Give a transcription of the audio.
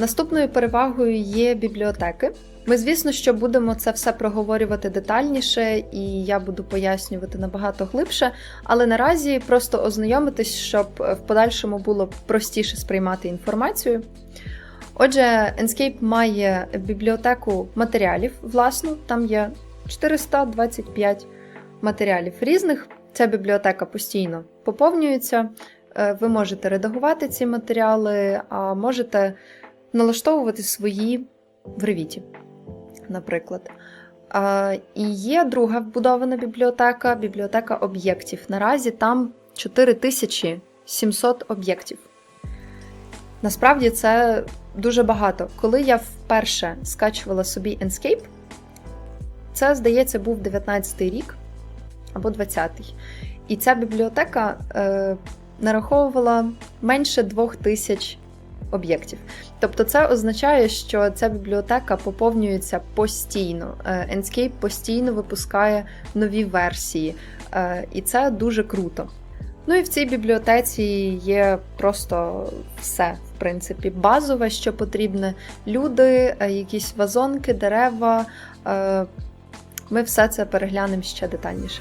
Наступною перевагою є бібліотеки. Ми, звісно, що будемо це все проговорювати детальніше, і я буду пояснювати набагато глибше, але наразі просто ознайомитись, щоб в подальшому було простіше сприймати інформацію. Отже, Enscape має бібліотеку матеріалів власну, там є 425 матеріалів різних. Ця бібліотека постійно поповнюється. Е, Ви можете редагувати ці матеріали, а можете налаштовувати свої в Revit, наприклад. І є друга вбудована бібліотека бібліотека об'єктів. Наразі там 4700 об'єктів. Насправді це дуже багато. Коли я вперше скачувала собі Enscape, це, здається, був 19-й рік або 20-й. І ця бібліотека е, нараховувала менше 2000 об'єктів. Тобто це означає, що ця бібліотека поповнюється постійно. Е, Enscape постійно випускає нові версії, е, і це дуже круто. Ну і в цій бібліотеці є просто все, в принципі, базове, що потрібне. Люди, е, якісь вазонки, дерева. Ми все це переглянемо ще детальніше.